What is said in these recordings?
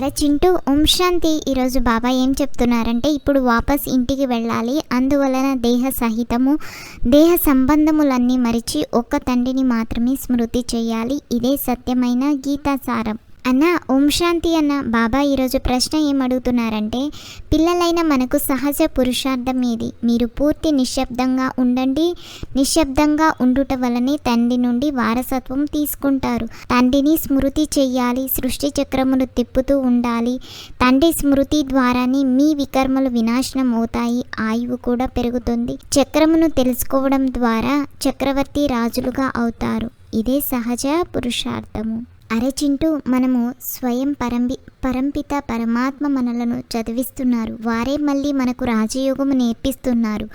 అరే చింటూ ఓం శాంతి. ఈరోజు బాబా ఏం చెప్తున్నారంటే ఇప్పుడు వాపస్ ఇంటికి వెళ్ళాలి. అందువలన దేహ సహితము దేహ సంబంధములన్నీ మరిచి ఒక్క తండ్రిని మాత్రమే స్మృతి చేయాలి. ఇదే సత్యమైన గీతాసారం. అన్న ఓం శాంతి అన్న. బాబా ఈరోజు ప్రశ్న ఏమడుగుతున్నారంటే పిల్లలైన మనకు సహజ పురుషార్థం ఏది? మీరు పూర్తి నిశ్శబ్దంగా ఉండండి. నిశ్శబ్దంగా ఉండుట వలనే తండ్రి నుండి వారసత్వం తీసుకుంటారు. తండ్రిని స్మృతి చెయ్యాలి సృష్టి చక్రములు తిప్పుతూ ఉండాలి. తండ్రి స్మృతి ద్వారానే మీ వికర్మలు వినాశనం అవుతాయి ఆయువు కూడా పెరుగుతుంది. చక్రమును తెలుసుకోవడం ద్వారా చక్రవర్తి రాజులుగా అవుతారు. ఇదే సహజ పురుషార్థము. అరే చింటూ మనము స్వయం పరంపి పరంపిత పరమాత్మ మనలను చదివిస్తున్నారు. వారే మళ్ళీ మనకు రాజయోగము నేర్పిస్తున్నారు.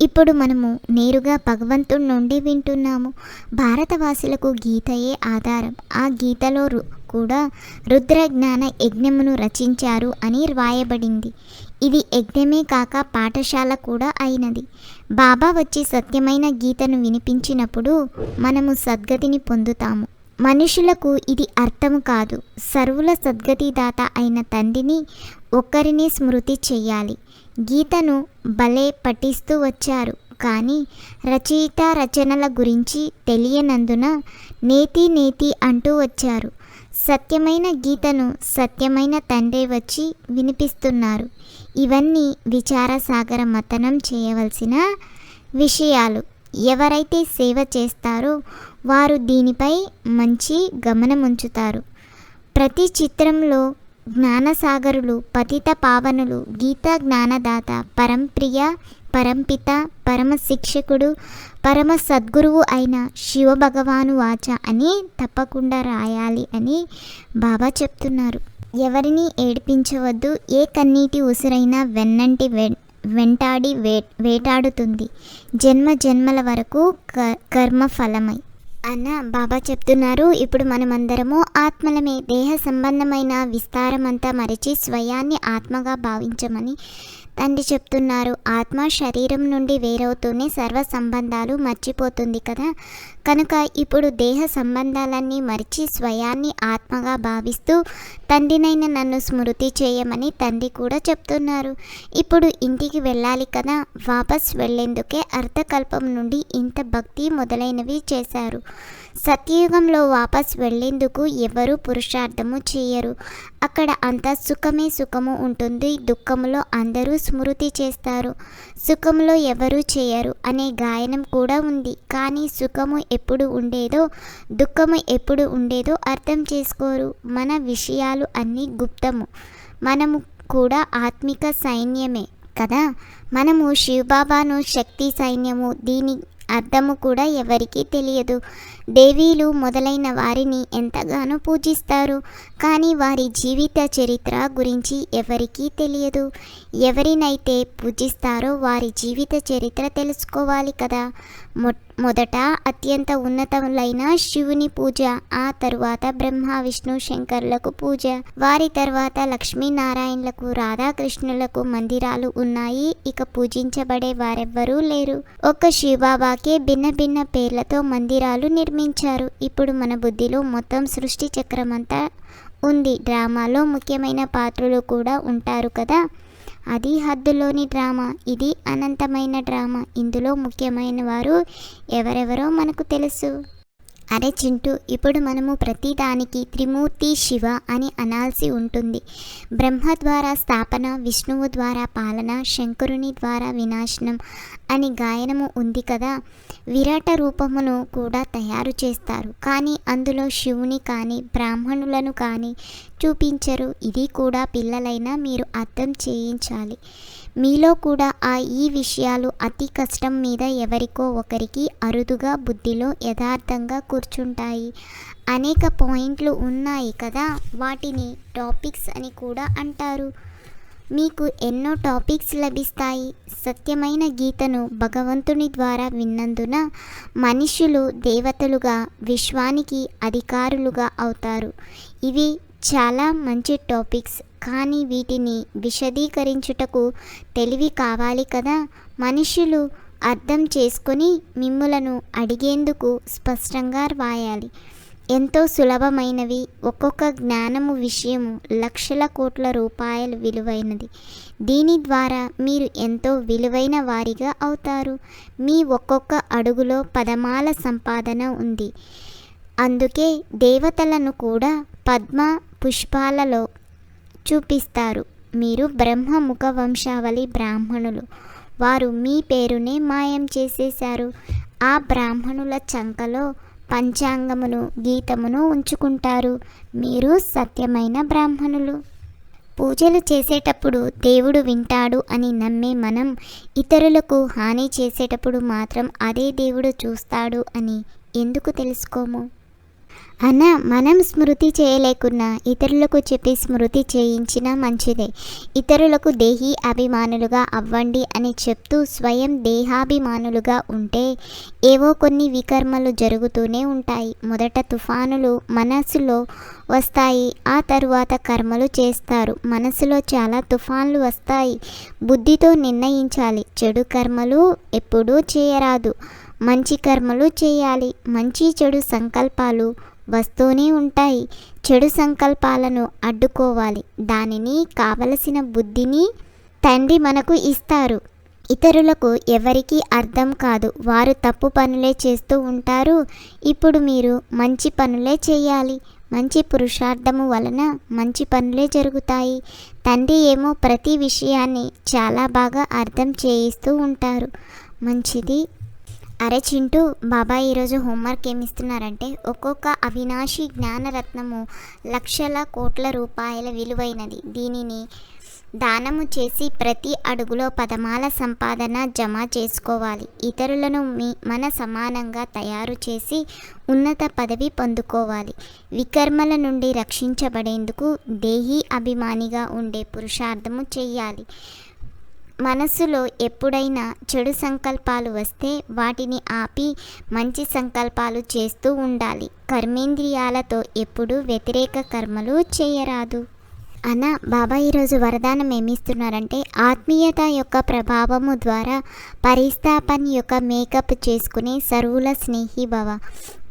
ఇప్పుడు మనము నేరుగా భగవంతుడి నుండి వింటున్నాము. భారతవాసులకు గీతయే ఆధారం. ఆ గీతలో రు- కూడా రుద్ర జ్ఞాన యజ్ఞమును రచించారు అని రాయబడింది. ఇది యజ్ఞమే కాక పాఠశాల కూడా అయినది. బాబా వచ్చి సత్యమైన గీతను వినిపించినప్పుడు మనము సద్గతిని పొందుతాము. మనుషులకు ఇది అర్థం కాదు. సర్వుల సద్గతిదాత అయిన తండ్రిని ఒక్కరిని స్మృతి చేయాలి గీతను భలే పఠిస్తూ వచ్చారు. కానీ రచయిత రచనల గురించి తెలియనందున నేతి నేతి అంటూ వచ్చారు. సత్యమైన గీతను సత్యమైన తండ్రి వచ్చి వినిపిస్తున్నారు. ఇవన్నీ విచారసాగర మతనం చేయవలసిన విషయాలు. ఎవరైతే సేవ చేస్తారో వారు దీనిపై మంచి గమనం ఉంచుతారు ప్రతి చిత్రంలో జ్ఞానసాగరులు పతిత పావనులు గీతా జ్ఞానదాత పరంప్రియ పరంపిత పరమ శిక్షకుడు పరమ సద్గురువు అయిన శివభగవాను వాచ అని తప్పకుండా రాయాలి అని బాబా చెప్తున్నారు. ఎవరిని ఏడిపించవద్దు ఏ కన్నీటి ఉసిరైనా వెన్నంటి వె వెంటాడి వే వేటాడుతుంది. జన్మ జన్మల వరకు క కర్మఫలమై. అన్న బాబా చెప్తున్నారు. ఇప్పుడు మనమందరము ఆత్మలమే దేహ సంబంధమైన విస్తారమంతా మరిచి స్వయాన్ని ఆత్మగా భావించమని తండ్రి చెప్తున్నారు. ఆత్మ శరీరం నుండి వేరవుతూనే సర్వ సంబంధాలు మర్చిపోతుంది కదా? కనుక ఇప్పుడు దేహ సంబంధాలన్నీ మరిచి స్వయాన్ని ఆత్మగా భావిస్తూ తండ్రినైన నన్ను స్మృతి చేయమని తండ్రి కూడా చెప్తున్నారు. ఇప్పుడు ఇంటికి వెళ్ళాలి కదా? వాపస్ వెళ్ళేందుకే అర్థకల్పం నుండి ఇంత భక్తి మొదలైనవి చేశారు. సత్యయుగంలో వాపస్ వెళ్ళేందుకు ఎవరూ పురుషార్థము చేయరు. అక్కడ అంతా సుఖమే సుఖము ఉంటుంది. దుఃఖములో అందరూ స్మృతి చేస్తారు. సుఖంలో ఎవరు చేయరు అనే గాయనం కూడా ఉంది. కానీ సుఖము ఎప్పుడు ఉండేదో దుఃఖము ఎప్పుడు ఉండేదో అర్థం చేసుకోరు. మన విషయాలు అన్నీ గుప్తము. మనము కూడా ఆత్మిక సైన్యమే కదా? మనము శివబాబాను శక్తి సైన్యము. దీని అర్థము కూడా ఎవరికీ తెలియదు. దేవీలు మొదలైన వారిని ఎంతగానో పూజిస్తారు. కానీ వారి జీవిత చరిత్ర గురించి ఎవరికీ తెలియదు. ఎవరినైతే పూజిస్తారో వారి జీవిత చరిత్ర తెలుసుకోవాలి కదా. మొ మొదట అత్యంత ఉన్నతములైన శివుని పూజ ఆ తరువాత బ్రహ్మ విష్ణు శంకర్లకు పూజ. వారి తర్వాత లక్ష్మీనారాయణలకు రాధాకృష్ణులకు మందిరాలు ఉన్నాయి. ఇక పూజించబడే వారెవ్వరూ లేరు. ఒక్క శివబాబాకే భిన్న భిన్న పేర్లతో మందిరాలు నిర్మించారు. ఇప్పుడు మన బుద్ధిలో మొత్తం సృష్టి చక్రమంతా ఉంది. డ్రామాలో ముఖ్యమైన పాత్రలు కూడా ఉంటారు కదా? అది హద్దులోని డ్రామా. ఇది అనంతమైన డ్రామా. ఇందులో ముఖ్యమైన వారు ఎవరెవరో మనకు తెలుసు. అరే చింటూ ఇప్పుడు మనము ప్రతిదానికి త్రిమూర్తి శివ అని అనాల్సి ఉంటుంది. బ్రహ్మ ద్వారా స్థాపన విష్ణువు ద్వారా పాలన శంకరుని ద్వారా వినాశనం అని గాయనము ఉంది కదా విరాట రూపమును కూడా తయారు చేస్తారు. కానీ అందులో శివుని కానీ బ్రాహ్మణులను కానీ చూపించరు. ఇది కూడా పిల్లలైనా మీరు అర్థం చేయించాలి. మీలో కూడా ఆ ఈ విషయాలు అతి కష్టం మీద ఎవరికో ఒకరికి అరుదుగా బుద్ధిలో యథార్థంగా కూర్చుంటాయి. అనేక పాయింట్లు ఉన్నాయి కదా వాటిని టాపిక్స్ అని కూడా అంటారు. మీకు ఎన్నో టాపిక్స్ లభిస్తాయి. సత్యమైన గీతను భగవంతుని ద్వారా విన్నందున మనుషులు దేవతలుగా విశ్వానికి అధికారులుగా అవుతారు. ఇవి చాలా మంచి టాపిక్స్. కానీ వీటిని విశదీకరించుటకు తెలివి కావాలి కదా? మనుషులు అర్థం చేసుకొని మిమ్ములను అడిగేందుకు స్పష్టంగా రాయాలి. ఎంతో సులభమైనవి. ఒక్కొక్క జ్ఞానము విషయము లక్షల కోట్ల రూపాయలు విలువైనది. దీని ద్వారా మీరు ఎంతో విలువైన వారిగా అవుతారు. మీ ఒక్కొక్క అడుగులో పదమాల సంపాదన ఉంది. అందుకే దేవతలను కూడా పద్మ పుష్పాలలో చూపిస్తారు. మీరు బ్రహ్మముఖ వంశావళి బ్రాహ్మణులు. వారు మీ పేరునే మాయం చేసేశారు. ఆ బ్రాహ్మణుల చంకలో పంచాంగమును గీతమును ఉంచుకుంటారు. మీరు సత్యమైన బ్రాహ్మణులు. పూజలు చేసేటప్పుడు దేవుడు వింటాడు అని నమ్మే మనం ఇతరులకు హాని చేసేటప్పుడు మాత్రం అదే దేవుడు చూస్తాడు అని ఎందుకు తెలుసుకోము? అన్న మనం స్మృతి చేయలేకున్నా ఇతరులకు చెప్పి స్మృతి చేయించినా మంచిదే. ఇతరులకు దేహి అభిమానులుగా అవ్వండి అని చెప్తూ స్వయం దేహాభిమానులుగా ఉంటే ఏవో కొన్ని వికర్మలు జరుగుతూనే ఉంటాయి. మొదట తుఫానులు మనసులో వస్తాయి ఆ తరువాత కర్మలు చేస్తారు. మనసులో చాలా తుఫాన్లు వస్తాయి. బుద్ధితో నిర్ణయించాలి. చెడు కర్మలు ఎప్పుడూ చేయరాదు. మంచి కర్మలు చేయాలి. మంచి చెడు సంకల్పాలు వస్తూనే ఉంటాయి. చెడు సంకల్పాలను అడ్డుకోవాలి. దానిని కావలసిన బుద్ధిని తండ్రి మనకు ఇస్తారు. ఇతరులకు ఎవరికీ అర్థం కాదు. వారు తప్పు పనులే చేస్తూ ఉంటారు. ఇప్పుడు మీరు మంచి పనులే చేయాలి. మంచి పురుషార్థము వలన మంచి పనులే జరుగుతాయి. తండ్రి ఏమో ప్రతి విషయాన్ని చాలా బాగా అర్థం చేయిస్తూ ఉంటారు. మంచిది అరే చింటూ బాబా ఈరోజు హోంవర్క్ ఏమి ఇస్తున్నారంటే ఒక్కొక్క అవినాశి జ్ఞానరత్నము లక్షల కోట్ల రూపాయల విలువైనది. దీనిని దానము చేసి ప్రతి అడుగులో పదమాల సంపాదన జమ చేసుకోవాలి. ఇతరులను మీ మన సమానంగా తయారు చేసి ఉన్నత పదవి పొందుకోవాలి. వికర్మల నుండి రక్షించబడేందుకు దేహీ అభిమానిగా ఉండే పురుషార్థము చెయ్యాలి మనసులో ఎప్పుడైనా చెడు సంకల్పాలు వస్తే వాటిని ఆపి మంచి సంకల్పాలు చేస్తూ ఉండాలి. కర్మేంద్రియాలతో ఎప్పుడూ వ్యతిరేక కర్మలు చేయరాదు. అన్న బాబా ఈరోజు వరదానం ఏమిస్తున్నారంటే ఆత్మీయత యొక్క ప్రభావము ద్వారా పరిస్థాపన్ యొక్క మేకప్ చేసుకునే సరువుల స్నేహి భవ.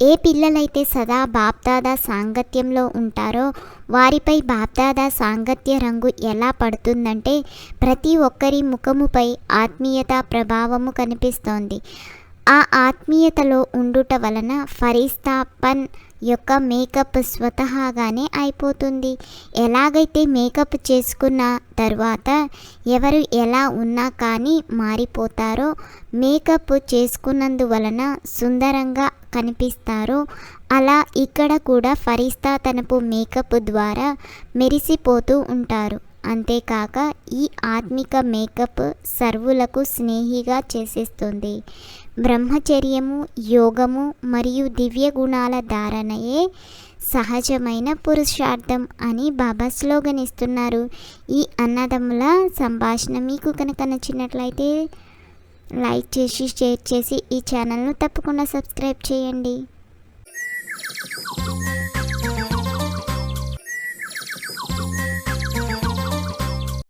ఏ పిల్లలైతే సదా బాప్దాదా సాంగత్యంలో ఉంటారో వారిపై బాప్దాదా సాంగత్య రంగు ఎలా పడుతుందంటే ప్రతి ఒక్కరి ముఖముపై ఆత్మీయత ప్రభావము కనిపిస్తోంది. ఆ ఆత్మీయతలో ఉండుట వలన ఫరిస్తాపన్ యొక్క మేకప్ స్వతహాగానే అయిపోతుంది. ఎలాగైతే మేకప్ చేసుకున్న తర్వాత ఎవరు ఎలా ఉన్నా కానీ మారిపోతారో మేకప్ చేసుకున్నందువలన సుందరంగా కనిపిస్తారో. అలా ఇక్కడ కూడా ఫరిస్తా తనపు మేకప్ ద్వారా మెరిసిపోతూ ఉంటారు. అంతేకాక ఈ ఆత్మిక మేకప్ సర్వులకు స్నేహిగా చేసేస్తుంది. బ్రహ్మచర్యము యోగము మరియు దివ్య గుణాల ధారణయే సహజమైన పురుషార్థం అని బాబా స్లోగన్ ఇస్తున్నారు ఈ అన్నదమ్ముల సంభాషణ మీకు కనుక నచ్చినట్లయితే లైక్ చేసి షేర్ చేసి ఈ ఛానల్ను తప్పకుండా సబ్స్క్రైబ్ చేయండి.